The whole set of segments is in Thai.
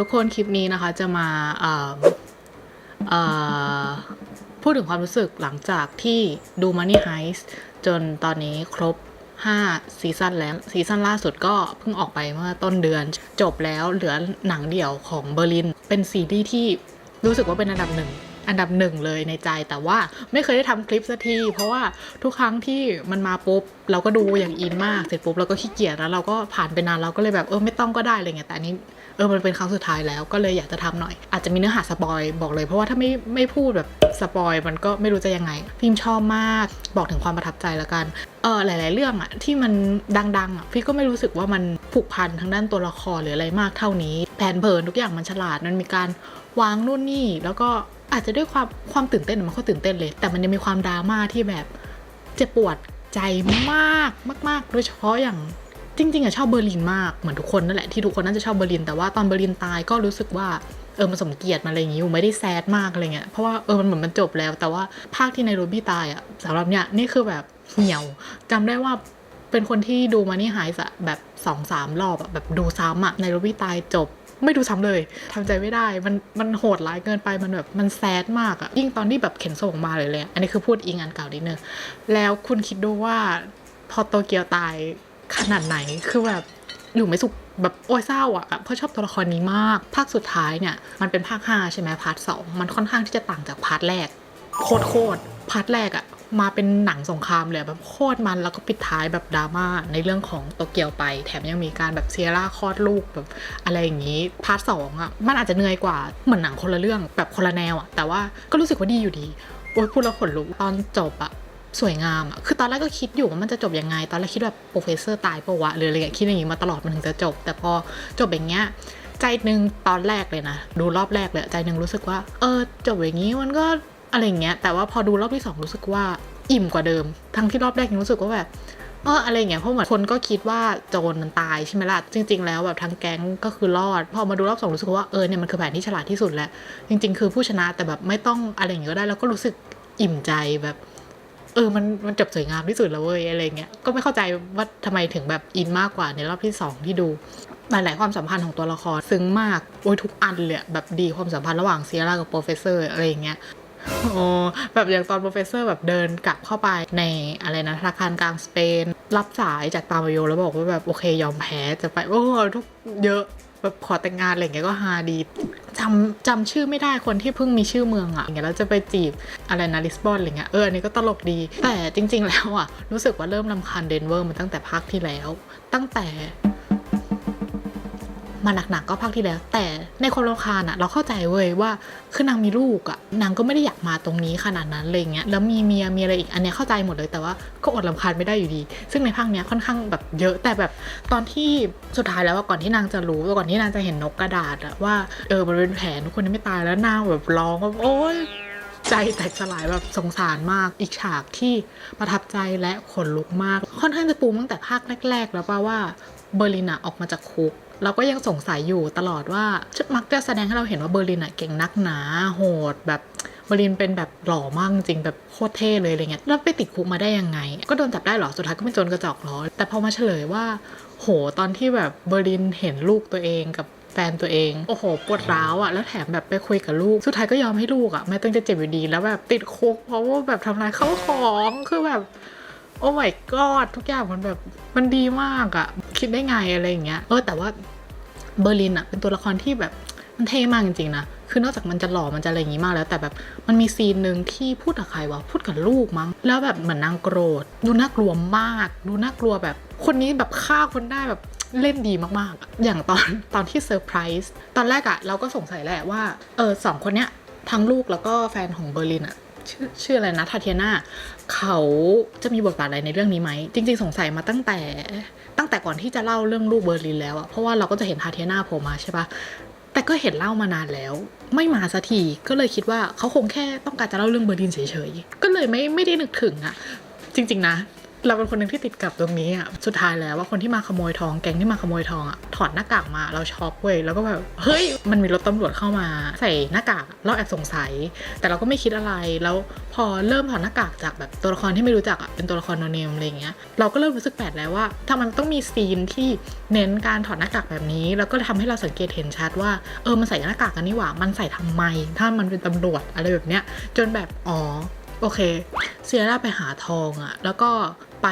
ทุกคนคลิปนี้นะคะจะมาพูดถึงความรู้สึกหลังจากที่ดู Money Heist จนตอนนี้ครบ 5 ซีซั่นแล้ว ซีซั่นล่าสุดก็เพิ่งออกไปเมื่อต้นเดือน จบแล้วเหลือหนังเดี่ยวของเบอร์ลิน เป็นซีรีส์ที่รู้สึกว่าเป็นอันดับหนึ่ง อันดับหนึ่งเลยในใจแต่ว่าไม่เคยได้ทำคลิปสักที เพราะว่าทุกครั้งที่มันมาปุ๊บเราก็ดูอย่างอินมากเสร็จปุ๊บเราก็ขี้เกียจแล้วเราก็ผ่านไปนานเราก็เลยแบบเออไม่ต้องก็ได้อะไรเงี้ยแต่อันนี้เออมันเป็นครั้งสุดท้ายแล้วก็เลยอยากจะทำหน่อย อาจจะมีเนื้อหาสปอยบอกเลย เพราะว่าถ้าไม่ไม่พูดแบบสปอยมันก็ไม่รู้จะยังไง พิมชอบมากบอกถึงความประทับใจแล้วกันเออหลาย ๆ เรื่องอะที่มันดัง ๆอะพี่ก็ไม่รู้สึกว่ามันผูกพันทางด้านตัวละครหรืออะไรมากเท่านี้ แผนเผินทุกอย่างมันฉลาดมันมีการวางนู่นนี่แล้วก็ อาจจะด้วยความความตื่นเต้นมันก็ตื่นเต้นเลย แต่มันยังมีความดราม่าที่แบบเจ็บปวดใจมากมากๆโดยเฉพาะอย่างจริงๆอะชอบเบอร์ลินมากเหมือนทุกคนนั่นแหละที่ทุกคนน่าจะชอบเบอร์ลินแต่ว่าตอนเบอร์ลินตายก็รู้สึกว่าเออมันสมเกียรติมาอะไรอย่างงี้อยู่ไม่ได้แซดมากอะไรเงี้ยเพราะว่าเออมันเหมือนมันจบแล้ว แต่ว่าภาคที่ไนโรบี้ตายอะสำหรับเนี่ยนี่คือแบบเหี่ยวจำได้ว่าเป็นคนที่ดูมานี่หายสะแบบสองสามรอบอะแบบดูซ้ำอะไนโรบี้ตายจบ ไม่ดูซ้ำเลยทำใจไม่ได้ มันมันโหดร้ายเกินไปมันแบบมันแซดมากอะยิ่งตอนที่แบบเข็นส่งมาเลยเลยอันนี้คือพูดอิงอันเก่านิดนึงแล้วคุณคิดดูว่าพอโตเกียวตายขนาดไหนคือแบบอยู่ไม่สุขแบบโอ้ยเศร้าอะเพราะชอบตัวละครนี้มาก ภาคสุดท้ายเนี่ย มันเป็นภาค 5 ใช่ไหมพาร์ทสองมันค่อนข้างที่จะต่างจากพาร์ทแรกโคตรโคตรพาร์ทแรกอะ มาเป็นหนังสงครามเลยแบบโคตรมันแล้วก็ปิดท้ายแบบดราม่าในเรื่องของโตเกียวไป แถมยังมีการแบบเซียร่าคลอดลูกแบบอะไรอย่างนี้พาร์ทสองอะมันอาจจะเหนื่อยกว่าเหมือนหนังคนละเรื่องแบบคนละแนวอะแต่ว่าก็รู้สึกว่าดีอยู่ดีโอ้ยพูดแล้วขนลุกตอนจบอะสวยงามอะคือตอนแรกก็คิดอยู่ว่ามันจะจบยังไง ตอนแรกคิดแบบโปรเฟสเซอร์ตายปะวะหรืออะไรเงี้ยคิดอย่างนี้มาตลอดมันถึงจะจบ แต่พอจบอย่างเงี้ยใจหนึ่งตอนแรกเลยนะ ดูรอบแรกเลยใจหนึ่งรู้สึกว่า เออ จบอย่างนี้มันก็ อะไรเงี้ย แต่ว่าพอดูรอบที่สองรู้สึกว่าอิ่มกว่าเดิม ทั้งที่รอบแรกยังรู้สึกว่าแบบเอออะไรเงี้ยเพราะเหมือนคนก็คิดว่าโจรมันตายใช่ไหมล่ะจริง ๆ แล้วแบบทั้งแก๊งก็คือรอด พอมาดูรอบสองรู้สึกว่าเออเนี่ยมันคือแผนที่ฉลาดที่สุดแล้ว จริง ๆ คือผู้ชนะแต่แบบไม่ต้องอะไรอย่างเงี้ยก็ได้แล้วก็รู้สึกอิ่มใจแบบ เออมันมันจบสวยงามที่สุดแล้วเว้ยอะไรเงี้ยก็ไม่เข้าใจว่าทำไมถึงแบบอินมากกว่าในรอบที่สองที่ดูหลาย ๆ ความสัมพันธ์ของตัวละครซึ้งมาก โอ้ยทุกอันเลยแบบดีความสัมพันธ์ระหว่างเซียร่ากับโปรเฟสเซอร์อะไรอย่างเงี้ย โอ้แบบอย่างตอนโปรเฟสเซอร์แบบเดินกลับเข้าไปในอะไรนะธนาคารกลางสเปน รับสายจากตามโยแล้วบอกว่าแบบโอเคยอมแพ้จะไปโอ้ทุกเยอะแบบขอแต่งงานอะไรเงี้ยก็ฮาดีจำจำชื่อไม่ได้คนที่เพิ่งมีชื่อเมืองอะอย่างเงี้ยแล้วจะไปจีบอะไรนะลิสบอนอะไรเงี้ยเอออันนี้ก็ตลกดี แต่จริง ๆ แล้วอะรู้สึกว่าเริ่มลำคาญเดนเวอร์มาตั้งแต่ภาคที่แล้ว ตั้งแต่ มาหนักๆก็ภาคที่แล้ว แต่ในความรำคาญอะเราเข้าใจเว้ยว่าคือนางมีลูกอะนางก็ไม่ได้อยากมาตรงนี้ขนาดนั้นอะไรเงี้ยแล้วมีเมียมีอะไรอีกอันเนี้ยเข้าใจหมดเลยแต่ว่าก็อดรำคาญไม่ได้อยู่ดี ซึ่งในภาคเนี้ยค่อนข้างแบบเยอะแต่แบบตอนที่สุดท้ายแล้วก่อนที่นางจะรู้ก่อนที่นางจะเห็นนกกระดาษอะว่าเออมันเป็นแผนทุกคนไม่ตายแล้วนางแบบร้องว่าโอ๊ยใจแตกสลายแบบสงสารมากอีกฉากที่ประทับใจและขนลุกมาก ค่อนข้างจะปูตั้งแต่ภาคแรก ๆ แล้วป่าว่าเบอร์ลินอะออกมาจากคุก เราก็ยังสงสัยอยู่ตลอดว่ามักจะแสดงให้เราเห็นว่าเบอร์ลินอะเก่งนักหนาโหดแบบเบอร์ลินเป็นแบบหล่อมากจริงแบบโคตรเท่เลยอะไรเงี้ยแล้วไปติดคุกมาได้ยังไง ก็โดนจับได้เหรอสุดท้ายก็เป็นโจรกระจอกหรอแต่พอมาเฉลยว่า โหตอนที่แบบเบอร์ลินเห็นลูกตัวเองกับแฟนตัวเอง โอ้โห ปวดร้าวอะ่ะ แล้วแถมแบบไปคุยกับลูก สุดท้ายก็ยอมให้ลูกอะ่ะ ไม่ต้องจะเจ็บอยู่ดี แล้วแบบติดคุกเพราะว่าแบบทำลายข้าวของ คือแบบ โอ้ my god ทุกอย่างมันแบบมันดีมากอะคิดได้ไงอะไรอย่างเงี้ยเออแต่ว่าเบอร์ลินอะเป็นตัวละครที่แบบมันเท่มากจริงๆนะคือนอกจากมันจะหล่อมันจะอะไรอย่างงี้มากแล้ว แต่แบบมันมีซีนหนึ่งที่พูดกับใครวะพูดกับลูกมั้ง แล้วแบบเหมือนนางโกรธ ดูน่ากลัวมาก ดูน่ากลัวแบบ คนนี้แบบฆ่าคนได้แบบเล่นดีมากๆ อย่างตอนตอนที่เซอร์ไพรส์ตอนแรกอะเราก็สงสัยแหละว่าเออสองคนเนี้ยทั้งลูกแล้วก็แฟนของเบอร์ลินอะ ชื่อชื่ออะไรนะทาเทียนาเขาจะมีบทบาทอะไรในเรื่องนี้ไหม จริง ๆ สงสัยมาตั้งแต่ตั้งแต่ก่อนที่จะเล่าเรื่องลูกเบอร์ลินแล้วอะเพราะว่าเราก็จะเห็นทาเทียนาโผล่มาใช่ปะแต่ก็เห็นเล่ามานานแล้ว ไม่มาสักทีก็เลยคิดว่าเขาคงแค่ต้องการจะเล่าเรื่องเบอร์ลินเฉยๆก็เลยไม่ไม่ได้นึกถึงอะจริง ๆ นะ เราเป็นคนหนึ่งที่ติดกับตรงนี้อะ สุดท้ายแล้วว่าคนที่มาขโมยทอง แก๊งที่มาขโมยทองอะ ถอดหน้ากากมา เราช็อกเว้ย แล้วก็แบบ เฮ้ย มันมีรถตำรวจเข้ามา ใส่หน้ากาก เราแอบสงสัย แต่เราก็ไม่คิดอะไร แล้วพอเริ่มถอดหน้ากากจากแบบตัวละครที่ไม่รู้จักอะ เป็นตัวละครโนเนมอะไรเงี้ย เราก็เริ่มรู้สึกแปลกแล้วว่าทำไมมันต้องมีซีนที่เน้นการถอดหน้ากากแบบนี้ แล้วก็ทำให้เราสังเกตเห็นชัดว่า เออ มันใส่หน้ากากกันนี่หว่า มันใส่ทำไม ถ้ามันเป็นตำรวจอะไรแบบเนี้ย จนแบบ อ๋อ โอเคเซียร่าไปหาทองอะแล้วก็ไป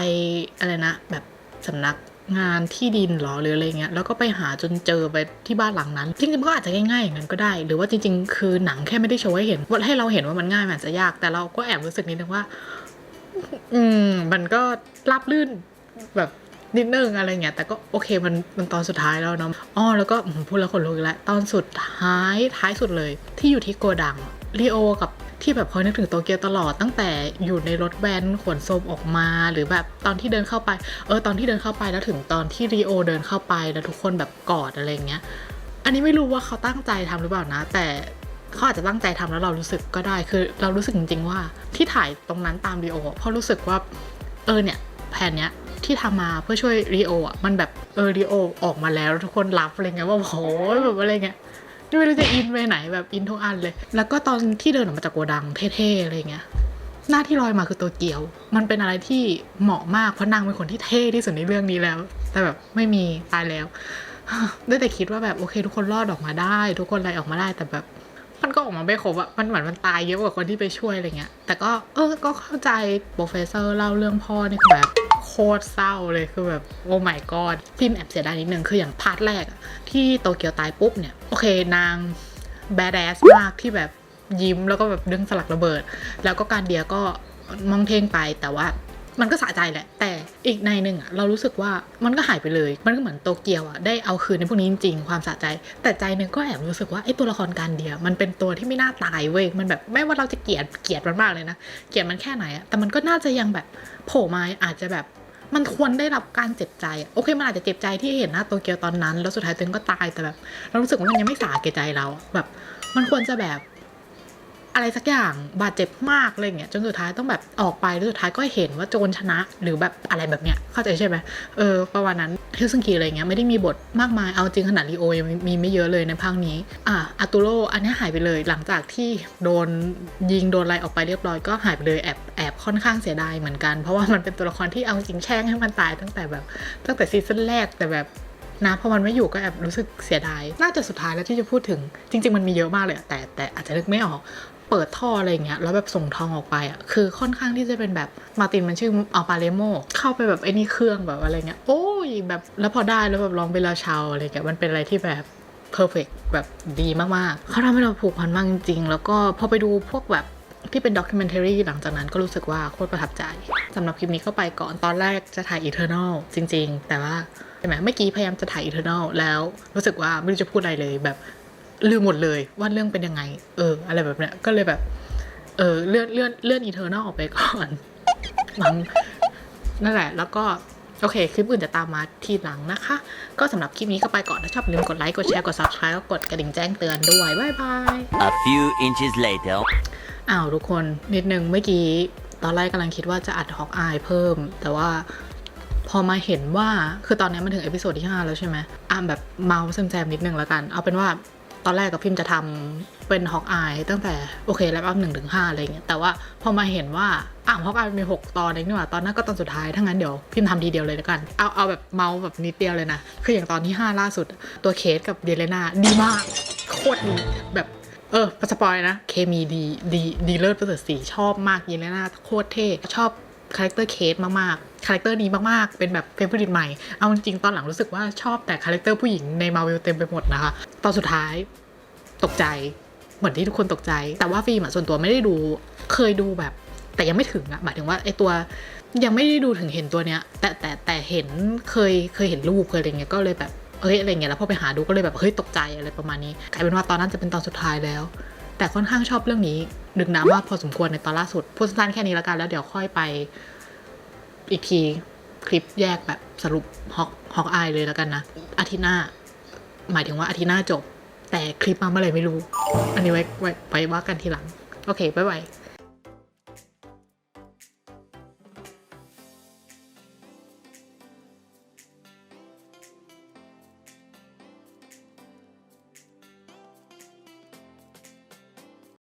อะไรนะ แบบสำนักงานที่ดินหรอหรืออะไรเงี้ยแล้วก็ไปหาจนเจอไปที่บ้านหลังนั้นจริงๆก็อาจจะง่ายๆอย่างนั้นก็ได้ หรือว่าจริง ๆ คือหนังแค่ไม่ได้โชว์ให้เห็นว่าให้เราเห็นว่ามันง่ายมันอาจจะยากแต่เราก็แอบรู้สึกนิดนึงว่า อืม มันก็ราบลื่นแบบนิดนึงอะไรเงี้ยแต่ก็โอเคมันมันตอนสุดท้ายแล้วเนาะอ๋อแล้วก็พูดแล้วขนลุกอีกแล้วตอนสุดท้ายท้ายสุดเลย ที่อยู่ที่โกดังลีโอกับ ที่แบบคอยนึกถึงโตเกียวตลอดตั้งแต่อยู่ในรถแวนขนโซมออกมา หรือแบบตอนที่เดินเข้าไป เออตอนที่เดินเข้าไปแล้วถึงตอนที่รีโอเดินเข้าไปแล้วทุกคนแบบกอดอะไรเงี้ย อันนี้ไม่รู้ว่าเขาตั้งใจทำหรือเปล่านะ แต่เขาอาจจะตั้งใจทำแล้วเรารู้สึกก็ได้คือ เรารู้สึกจริงๆว่าที่ถ่ายตรงนั้นตามรีโอเพราะรู้สึกว่าเออเนี่ยแผนเนี้ยที่ทำมาเพื่อช่วยรีโออะมันแบบเออรีโอออกมาแล้วทุกคนรับอะไรเงี้ยว่าโหแบบอะไรเงี้ย ไม่รู้จะอินไปไหนแบบอินทุกอันเลย แล้วก็ตอนที่เดินออกมาจากโกดังเท่ๆอะไรเงี้ยหน้าที่ลอยมาคือตัวเกียว มันเป็นอะไรที่เหมาะมากเพราะนางเป็นคนที่เท่ที่สุดในเรื่องนี้แล้ว แต่แบบไม่มีตายแล้วได้แต่คิดว่าแบบโอเค ทุกคนรอดออกมาได้ ทุกคนอะไรออกมาได้แต่แบบมันก็ออกมาไม่ครบอะมันเหมือนมันตายเยอะกว่าคนที่ไปช่วยอะไรเงี้ย แต่ก็เออ ก็เข้าใจโปรเฟสเซอร์เล่าเรื่องพ่อนี่แบบ โคตรเศร้าเลยคือแบบโอ้ my god พิมแอบเสียดายนิดนึงคืออย่างพาร์ทแรกที่โตเกียวตายปุ๊บเนี่ย โอเคนางแบดแอสมากที่แบบยิ้มแล้วก็แบบดึงสลักระเบิด แล้วก็การเดียก็มองเท่งไปแต่ว่ามันก็สะใจแหละ แต่อีกในหนึ่งอะเรารู้สึกว่ามันก็หายไปเลย มันก็เหมือนโตเกียวอะได้เอาคืนในพวกนี้จริงๆ ความสะใจ แต่ใจหนึ่งก็แอบรู้สึกว่าไอ้ตัวละครการเดียมันเป็นตัวที่ไม่น่าตายเว้ย มันแบบไม่ว่าเราจะเกลียดเกลียดมันมากเลยนะ เกลียดมันแค่ไหนอะแต่มันก็น่าจะยังแบบโผล่มาอาจจะแบบ มันควรได้รับการเจ็บใจ โอเค มันอาจจะเจ็บใจที่เห็นหน้าโตเกียวตอนนั้น แล้วสุดท้ายตัวเองก็ตายแต่แบบ เรารู้สึกว่ามันยังไม่สาแก่ใจเราแบบ มันควรจะแบบ อะไรสักอย่างบาดเจ็บมากอะไรเงี้ยจนสุดท้ายต้องแบบออกไปแล้วสุดท้ายก็เห็นว่าโจรชนะหรือแบบอะไรแบบเนี้ยเข้าใจใช่ไหมเออประมาณนั้นเฮลซิงกิอะไรเงี้ยไม่ได้มีบทมากมายเอาจริงขนาดลีโอยังมีไม่เยอะเลยในภาคนี้อะอาตูโรอันนี้หายไปเลยหลังจากที่โดนยิงโดนอะไรออกไปเรียบร้อยก็หายไปเลยแอบแอบค่อนข้างเสียดายเหมือนกัน เพราะว่ามันเป็นตัวละครที่เอาจริงแช่งให้มันตายตั้งแต่แบบ ตั้งแต่ซีซั่นแรกแต่แบบนะพอมันไม่อยู่ก็แอบรู้สึกเสียดาย น่าจะสุดท้ายแล้วที่จะพูดถึง จริง ๆ มันมีเยอะมากเลยแต่แต่อาจจะนึกไม่ออก เปิดท่ออะไรอย่างเงี้ยแล้วแบบส่งทองออกไปอะคือค่อนข้างที่จะเป็นแบบมาตินมันชื่ออัลปาเลโมเข้าไปแบบไอ้นี่เครื่องแบบอะไรเงี้ยโอ้ยแบบแล้วพอได้แล้วแบบลองเวลาเชาอะไรเงี้ยมันเป็นอะไรที่แบบเพอร์เฟกแบบดีมากๆเขาทำให้เราผูกพันมากจริงๆ แล้วก็พอไปดูพวกแบบที่เป็นด็อกิเมนเท r รีหลังจากนั้นก็รู้สึกว่าโคตรประทับใจสำหรับคลิปนี้ก็ไปก่อนตอนแรกจะถ่าย Eternal จริง ๆ แต่ว่าใช่ไหมเมื่อกี้พยายามจะถ่าย Eternal แล้วรู้สึกว่าไม่รู้จะพูดอะไรเลยแบบ ลืมหมดเลยว่าเรื่องเป็นยังไง เออ อะไรแบบเนี้ยก็เลยแบบ เออเลื่อนเลื่อนเลื่อน Eternal ออกไปก่อนมั้งนั่นแหละ แล้วก็ โอเค คลิปอื่นจะตามมาทีหลังนะคะ ก็สำหรับคลิปนี้ก็ไปก่อน ถ้าชอบอย่าลืมกดไลค์ กดแชร์ กด subscribe ก็กดกระดิ่งแจ้งเตือนด้วย บ๊ายบาย A few inches later. อ้าวทุกคนนิดนึงเมื่อกี้ ตอนแรกกำลังคิดว่าจะอัดฮอกอายเพิ่ม แต่ว่าพอมาเห็นว่าคือตอนนี้มันถึงเอพิโซดที่ 5 แล้วใช่ไหมอ่าแบบเมาส์แซมๆนิดนึงแล้วกัน เอาเป็นว่า ตอนแรกกับพิมพ์จะทำเป็นฮอกอายตั้งแต่โอเคแล้วก็หนึ่งถึงห้าอะไรเงี้ยแต่ว่าพอมาเห็นว่าอ่าฮอกอายมี6ตอนเองนี่หว่าตอนนั้นก็ตอนสุดท้ายถ้างั้นเดี๋ยวพิมพ์ทำทีเดียวเลยแล้วกัน เอาเอาแบบเมาส์แบบนิดเดียวเลยนะ คืออย่างตอนที่5ล่าสุดตัวเคสกับเดเลนาดีมากโคตรดีแบบเออปสปอยนะ เคมีดีดีดีเลิศประเสริฐสีชอบมากเยเลนาโคตรเท่ชอบ คาแรคเตอร์เคสมากๆ คาแรคเตอร์นี้มากๆ เป็นแบบเฟเวอร์ริตใหม่ เอาจริงตอนหลังรู้สึกว่าชอบแต่คาแรคเตอร์ผู้หญิงในมาเวลเต็มไปหมดนะคะ ตอนสุดท้ายตกใจ เหมือนที่ทุกคนตกใจ แต่ว่าฟิล์มอะส่วนตัวไม่ได้ดู เคยดูแบบ แต่ยังไม่ถึงอะหมายถึงว่าไอตัวยังไม่ได้ดูถึงเห็นตัวเนี้ย แต่แต่แต่เห็นเคยเคยเห็นรูปเคยอะไรเงี้ยก็เลยแบบเอ้ยอะไรเงี้ยแล้วพอไปหาดูก็เลยแบบเฮ้ยตกใจอะไรประมาณนี้กลายเป็นว่าตอนนั้นจะเป็นตอนสุดท้ายแล้ว แต่ค่อนข้างชอบเรื่องนี้ ดึกน้ำมากพอสมควรในตอนล่าสุดพูดสั้นๆแค่นี้แล้วกันแล้วเดี๋ยวค่อยไป อีกทีคลิปแยกแบบสรุปฮอกฮอกอายเลยแล้วกันนะอาทิตย์หน้า หมายถึงว่าอาทิตย์หน้าจบ แต่คลิปมาเมื่อไหร่ไม่รู้ อันนี้ไว้ไว้ไว้ว่ากันทีหลัง โอเคบ๊ายบาย